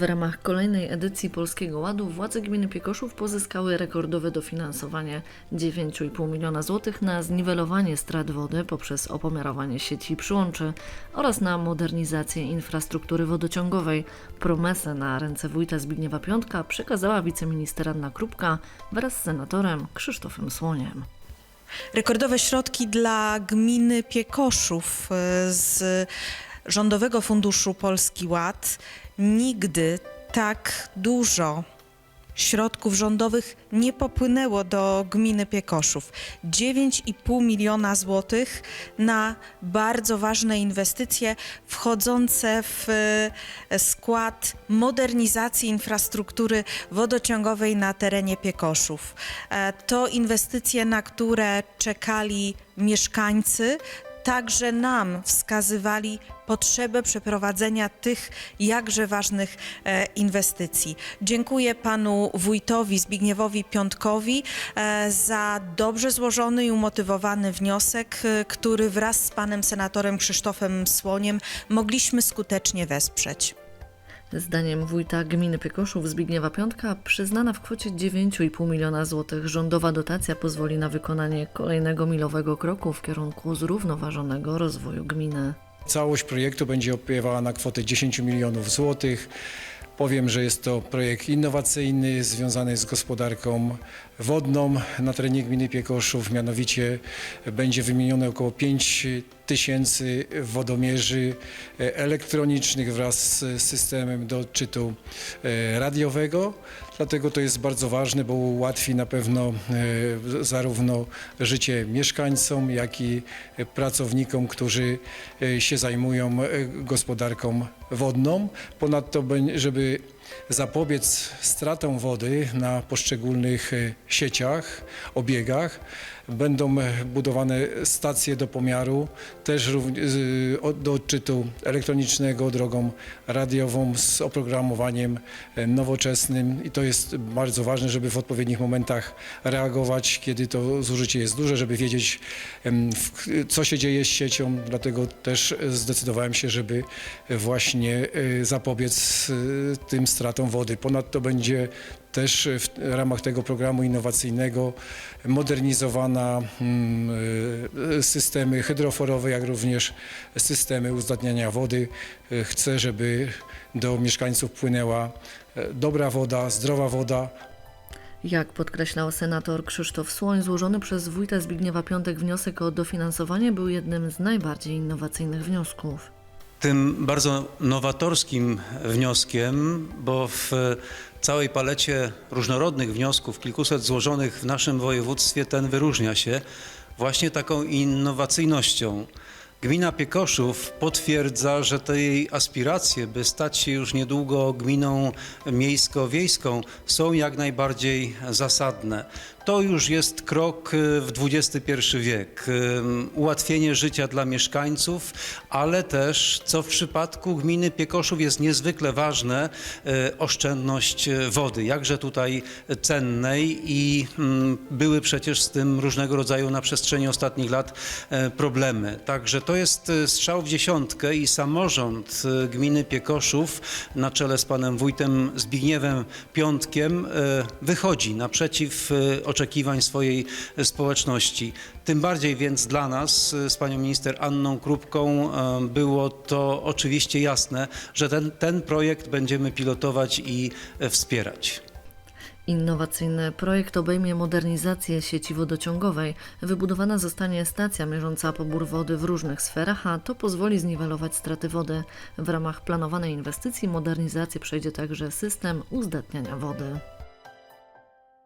W ramach kolejnej edycji Polskiego Ładu władze gminy Piekoszów pozyskały rekordowe dofinansowanie 9,5 miliona złotych na zniwelowanie strat wody poprzez opomiarowanie sieci przyłączy oraz na modernizację infrastruktury wodociągowej. Promesę na ręce wójta Zbigniewa Piątka przekazała wiceminister Anna Krupka wraz z senatorem Krzysztofem Słoniem. Rekordowe środki dla gminy Piekoszów e, z Rządowego Funduszu Polski Ład. Nigdy tak dużo środków rządowych nie popłynęło do gminy Piekoszów. 9,5 miliona złotych na bardzo ważne inwestycje wchodzące w e, skład modernizacji infrastruktury wodociągowej na terenie Piekoszów. E, To inwestycje, na które czekali mieszkańcy, także nam wskazywali potrzebę przeprowadzenia tych jakże ważnych e, inwestycji. Dziękuję panu wójtowi Zbigniewowi Piątkowi e, za dobrze złożony i umotywowany wniosek, e, który wraz z panem senatorem Krzysztofem Słoniem mogliśmy skutecznie wesprzeć. Zdaniem wójta gminy Piekoszów Zbigniewa Piątka przyznana w kwocie 9,5 miliona złotych rządowa dotacja pozwoli na wykonanie kolejnego milowego kroku w kierunku zrównoważonego rozwoju gminy. Całość projektu będzie opiewała na kwotę 10 milionów złotych. Powiem, że jest to projekt innowacyjny związany z gospodarką wodną na terenie gminy Piekoszów. Mianowicie będzie wymienione około 5 tysięcy wodomierzy e, elektronicznych wraz z systemem do odczytu e, radiowego. Dlatego to jest bardzo ważne, bo ułatwi na pewno e, zarówno życie mieszkańcom, jak i pracownikom, którzy się zajmują gospodarką wodną. Ponadto, żeby zapobiec stratom wody na poszczególnych sieciach, obiegach, będą budowane stacje do pomiaru, też od- do odczytu elektronicznego drogą radiową z oprogramowaniem e, nowoczesnym i to jest bardzo ważne, żeby w odpowiednich momentach reagować, kiedy to zużycie jest duże, żeby wiedzieć, co się dzieje z siecią. Dlatego też zdecydowałem się, żeby właśnie e, zapobiec e, tym stratom wody. Ponadto będzie też w ramach tego programu innowacyjnego modernizowana mm, e, systemy hydroforowe, jak również systemy uzdatniania wody. E, Chcę, żeby do mieszkańców płynęła e, dobra woda, zdrowa woda, Jak podkreślał senator Krzysztof Słoń, złożony przez wójta Zbigniewa Piątek wniosek o dofinansowanie był jednym z najbardziej innowacyjnych wniosków. Tym bardzo nowatorskim wnioskiem, bo w całej palecie różnorodnych wniosków, kilkuset złożonych w naszym województwie, ten wyróżnia się właśnie taką innowacyjnością. Gmina Piekoszów potwierdza, że te jej aspiracje, by stać się już niedługo gminą miejsko-wiejską, są jak najbardziej zasadne. To już jest krok y, w XXI wiek. Ym, Ułatwienie życia dla mieszkańców, ale też, co w przypadku gminy Piekoszów jest niezwykle ważne, y, oszczędność y, wody, jakże tutaj cennej i mm, były przecież z tym różnego rodzaju na przestrzeni ostatnich lat problemy. Także to jest y, strzał w dziesiątkę i samorząd y, gminy Piekoszów na czele z panem wójtem Zbigniewem Piątkiem wychodzi naprzeciw oczekiwań swojej społeczności. Tym bardziej więc dla nas e, z panią minister Anną Krupką e, było to oczywiście jasne, że ten, ten projekt będziemy pilotować i e, wspierać. Innowacyjny projekt obejmie modernizację sieci wodociągowej. Wybudowana zostanie stacja mierząca pobór wody w różnych sferach, a to pozwoli zniwelować straty wody. W ramach planowanej inwestycji modernizację przejdzie także system uzdatniania wody.